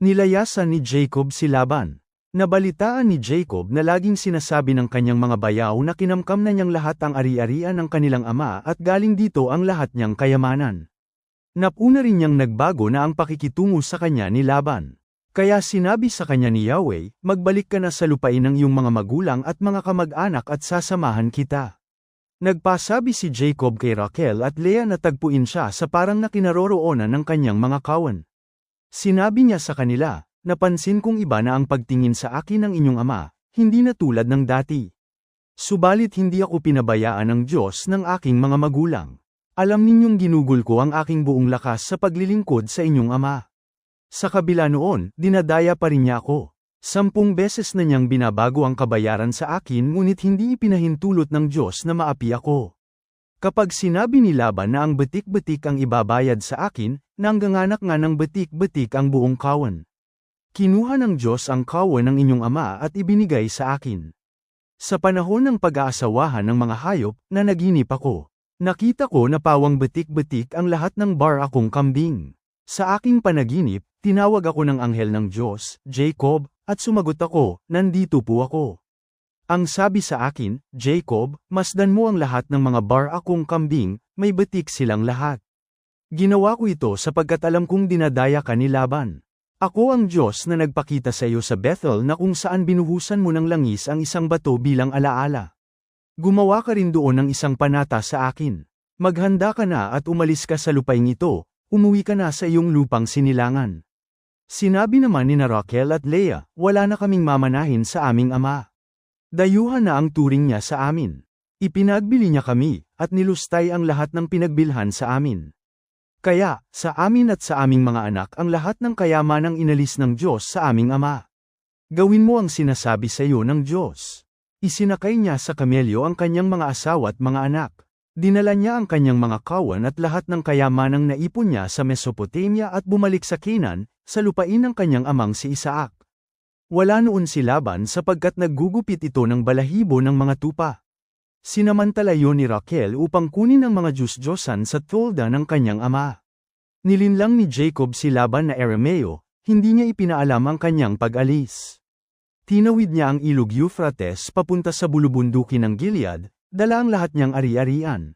Nilayasan ni Jacob si Laban. Nabalitaan ni Jacob na laging sinasabi ng kanyang mga bayaw na kinamkam na niyang lahat ang ari-arian ng kanilang ama at galing dito ang lahat niyang kayamanan. Napuna rin niyang nagbago na ang pakikitungo sa kanya ni Laban. Kaya sinabi sa kanya ni Yahweh, magbalik ka na sa lupain ng iyong mga magulang at mga kamag-anak at sasamahan kita. Nagpasabi si Jacob kay Raquel at Leah na tagpuin siya sa parang nakinaroroonan ng kanyang mga kawan. Sinabi niya sa kanila, napansin kong iba na ang pagtingin sa akin ng inyong ama, hindi na tulad ng dati. Subalit hindi ako pinabayaan ng Diyos ng aking mga magulang. Alam ninyong ginugol ko ang aking buong lakas sa paglilingkod sa inyong ama. Sa kabila noon, dinadaya pa rin niya ako. Sampung beses na niyang binabago ang kabayaran sa akin ngunit hindi ipinahintulot ng Diyos na maapi ako. Kapag sinabi ni Laban na ang betik-betik ang ibabayad sa akin, nangganganak nga ng betik-betik ang buong kawan. Kinuha ng Diyos ang kawan ng inyong ama at ibinigay sa akin. Sa panahon ng pag-aasawahan ng mga hayop, na naginip ako. Nakita ko na pawang betik-betik ang lahat ng bar akong kambing. Sa aking panaginip, tinawag ako ng anghel ng Diyos, Jacob, at sumagot ako, nandito po ako. Ang sabi sa akin, Jacob, masdan mo ang lahat ng mga bar akong kambing, may betik silang lahat. Ginawa ko ito sapagkat alam kong dinadaya ka ni Laban. Ako ang Diyos na nagpakita sa iyo sa Bethel na kung saan binuhusan mo ng langis ang isang bato bilang alaala. Gumawa ka rin doon ng isang panata sa akin. Maghanda ka na at umalis ka sa lupaing ito, umuwi ka na sa iyong lupang sinilangan. Sinabi naman ni na Raquel at Leah, wala na kaming mamanahin sa aming ama. Dayuhan na ang turing niya sa amin. Ipinagbili niya kami, at nilustay ang lahat ng pinagbilhan sa amin. Kaya, sa amin at sa aming mga anak ang lahat ng kayamanang inalis ng Diyos sa aming ama. Gawin mo ang sinasabi sa iyo ng Diyos. Isinakay niya sa kamelyo ang kanyang mga asawa at mga anak. Dinala niya ang kanyang mga kawan at lahat ng kayamanang naipon niya sa Mesopotamia at bumalik sa Canaan, sa lupain ng kanyang amang si Isaac. Wala noon si Laban sapagkat naggugupit ito ng balahibo ng mga tupa. Sinamantala yon ni Raquel upang kunin ang mga Diyos-Diyosan sa tulda ng kanyang ama. Nilinlang ni Jacob si Laban na Arameo, hindi niya ipinaalam ang kanyang pag-alis. Tinawid niya ang ilog Euphrates papunta sa bulubundukin ng Gilead, dala ang lahat niyang ari-arian.